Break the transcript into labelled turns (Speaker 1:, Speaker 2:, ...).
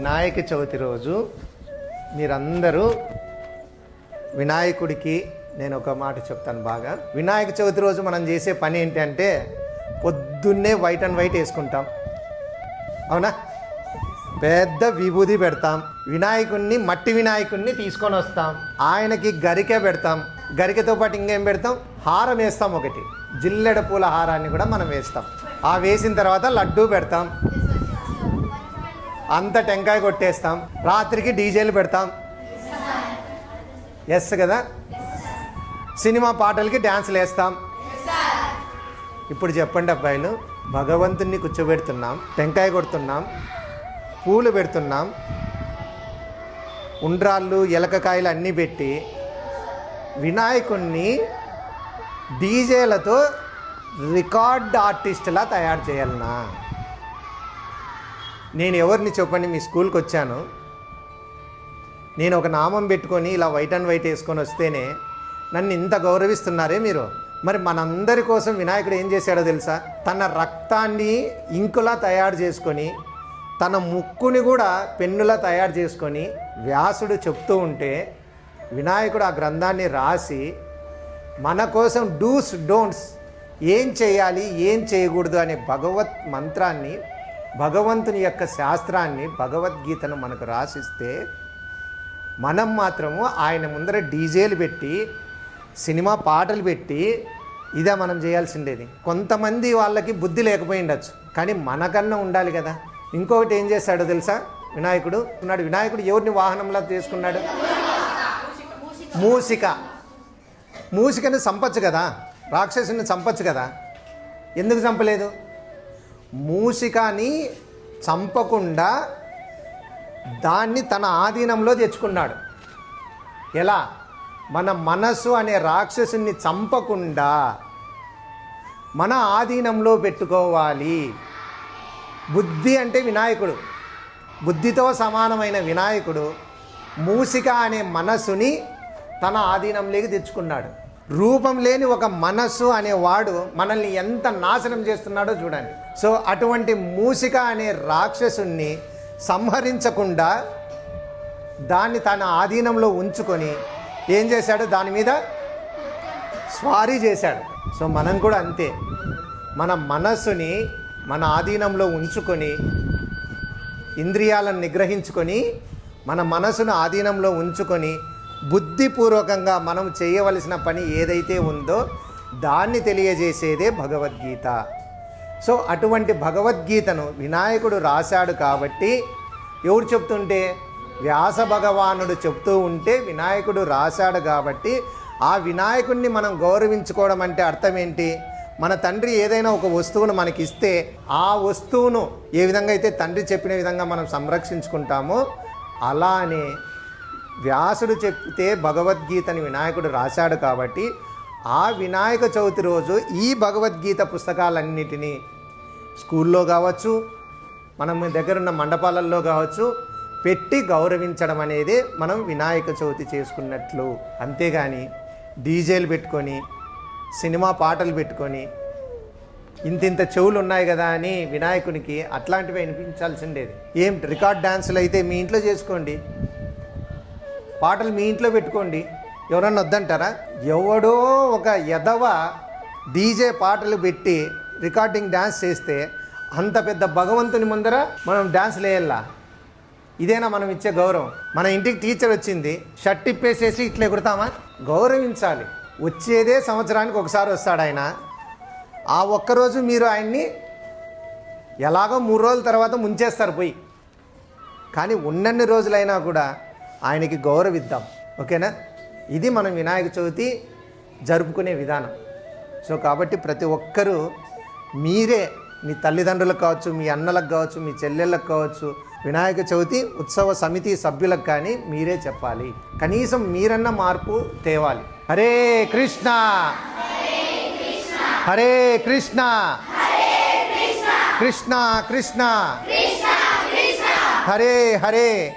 Speaker 1: వినాయక చవితి రోజు మీరందరూ వినాయకుడికి నేను ఒక మాట చెప్తాను బాగా. వినాయక చవితి రోజు మనం చేసే పని ఏంటంటే పొద్దున్నే వైట్ అండ్ వైట్ వేసుకుంటాం. అవునా? పెద్ద విభూది పెడతాం. వినాయకుణ్ణి మట్టి వినాయకుణ్ణి తీసుకొని వస్తాం. ఆయనకి గరిక పెడతాం. గరికతో పాటు ఇంకేం పెడతాం? హారం వేస్తాం ఒకటి. జిల్లెడ పూల హారాన్ని కూడా మనం వేస్తాం. ఆ వేసిన తర్వాత లడ్డూ పెడతాం. అంత టెంకాయ కొట్టేస్తాం. రాత్రికి డీజేలు పెడతాం. ఎస్ కదా? సినిమా పాటలకి డ్యాన్సులు వేస్తాం. ఇప్పుడు చెప్పండి అబ్బాయిలు భగవంతుణ్ణి కూర్చోబెడుతున్నాం టెంకాయ కొడుతున్నాం పూలు పెడుతున్నాం ఉండ్రాళ్ళు ఎలకకాయలు అన్నీ పెట్టి వినాయకుణ్ణి డీజేలతో రికార్డ్ ఆర్టిస్టులా తయారు చేయాలన్నా. నేను ఎవరిని చెప్పండి మీ స్కూల్కి వచ్చాను. నేను ఒక నామం పెట్టుకొని ఇలా వైట్ అండ్ వైట్ వేసుకొని వస్తేనే నన్ను ఇంత గౌరవిస్తున్నారే మీరు. మరి మనందరి కోసం వినాయకుడు ఏం చేశాడో తెలుసా? తన రక్తాన్ని ఇంకులా తయారు చేసుకొని తన ముక్కుని కూడా పెన్నులా తయారు చేసుకొని వ్యాసుడు చెప్తూ ఉంటే వినాయకుడు ఆ గ్రంథాన్ని రాసి మన కోసం డూస్ డోంట్స్ ఏం చేయాలి ఏం చేయకూడదు అనే భగవత్ మంత్రాన్ని భగవంతుని యొక్క శాస్త్రాన్ని భగవద్గీతను మనకు రాసిస్తే మనం మాత్రము ఆయన ముందర డీజేలు పెట్టి సినిమా పాటలు పెట్టి ఇదే మనం చేయాల్సిండేది. కొంతమంది వాళ్ళకి బుద్ధి లేకపోయిండొచ్చు కానీ మనకన్నా ఉండాలి కదా. ఇంకొకటి ఏం చేశాడో తెలుసా? వినాయకుడు ఉన్నాడు. వినాయకుడు ఎవరిని వాహనంలో తీసుకున్నాడు? మూసిక. మూసికని చంపచ్చు కదా. రాక్షసుని చంపచ్చు కదా. ఎందుకు చంపలేదు? మూసికని చంపకుండా దాన్ని తన ఆధీనంలో తెచ్చుకున్నాడు. ఎలా? మన మనస్సు అనే రాక్షసుని చంపకుండా మన ఆధీనంలో పెట్టుకోవాలి. బుద్ధి అంటే వినాయకుడు. బుద్ధితో సమానమైన వినాయకుడు మూసిక అనే మనసుని తన ఆధీనంలోకి తెచ్చుకున్నాడు. రూపం లేని ఒక మనస్సు అనేవాడు మనల్ని ఎంత నాశనం చేస్తున్నాడో చూడండి. సో అటువంటి మూసిక అనే రాక్షసుణ్ణి సంహరించకుండా దాన్ని తన ఆధీనంలో ఉంచుకొని ఏం చేశాడు? దాని మీద స్వారీ చేశాడు. సో మనం కూడా అంతే. మన మనస్సుని మన ఆధీనంలో ఉంచుకొని ఇంద్రియాలను నిగ్రహించుకొని మన మనసును ఆధీనంలో ఉంచుకొని బుద్ధిపూర్వకంగా మనం చేయవలసిన పని ఏదైతే ఉందో దాన్ని తెలియజేసేదే భగవద్గీత. సో అటువంటి భగవద్గీతను వినాయకుడు రాశాడు కాబట్టి ఎవరు చెప్తుంటే? వ్యాస భగవానుడు చెప్తూ ఉంటే వినాయకుడు రాశాడు కాబట్టి ఆ వినాయకుడిని మనం గౌరవించుకోవడం అంటే అర్థం ఏంటి? మన తండ్రి ఏదైనా ఒక వస్తువును మనకి ఇస్తే ఆ వస్తువును ఏ విధంగా అయితే తండ్రి చెప్పిన విధంగా మనం సంరక్షించుకుంటామో అలానే వ్యాసుడు చెప్తే భగవద్గీతని వినాయకుడు రాశాడు కాబట్టి ఆ వినాయక చవితి రోజు ఈ భగవద్గీత పుస్తకాలన్నిటినీ స్కూల్లో కావచ్చు మనం దగ్గరున్న మండపాలల్లో కావచ్చు పెట్టి గౌరవించడం అనేది మనం వినాయక చవితి చేసుకున్నట్లు. అంతేగాని డీజేలు పెట్టుకొని సినిమా పాటలు పెట్టుకొని ఇంత ఇంత చెవులు ఉన్నాయి కదా అని వినాయకునికి అట్లాంటివి వినిపించాల్సిండేది. ఏం రికార్డ్ డాన్సులు అయితే మీ ఇంట్లో చేసుకోండి. పాటలు మీ ఇంట్లో పెట్టుకోండి. ఎవరన్నా వద్దంటారా? ఎవడో ఒక ఎదవ డీజే పాటలు పెట్టి రికార్డింగ్ డ్యాన్స్ చేస్తే అంత పెద్ద భగవంతుని ముందర మనం డ్యాన్స్ లేయల్లా? ఇదేనా మనం ఇచ్చే గౌరవం? మన ఇంటికి టీచర్ వచ్చింది షర్ట్ ఇప్పేసేసి ఇట్లా ఎగురుతామా గౌరవించాలి. వచ్చేదే సంవత్సరానికి ఒకసారి వస్తాడు ఆయన. ఆ ఒక్కరోజు మీరు ఆయన్ని ఎలాగో మూడు రోజుల తర్వాత ముంచేస్తారు పోయి. కానీ ఉన్నన్ని రోజులైనా కూడా ఆయనకి గౌరవిద్దాం. ఓకేనా? ఇది మనం వినాయక చవితి జరుపుకునే విధానం. సో కాబట్టి ప్రతి ఒక్కరూ మీరే మీ తల్లిదండ్రులకు కావచ్చు మీ అన్నలకు కావచ్చు మీ చెల్లెళ్ళకు కావచ్చు వినాయక చవితి ఉత్సవ సమితి సభ్యులకు కానీ మీరే చెప్పాలి. కనీసం మీరన్న మార్పు తేవాలి. హరే కృష్ణ! హరే కృష్ణ! కృష్ణ కృష్ణ! హరే హరే!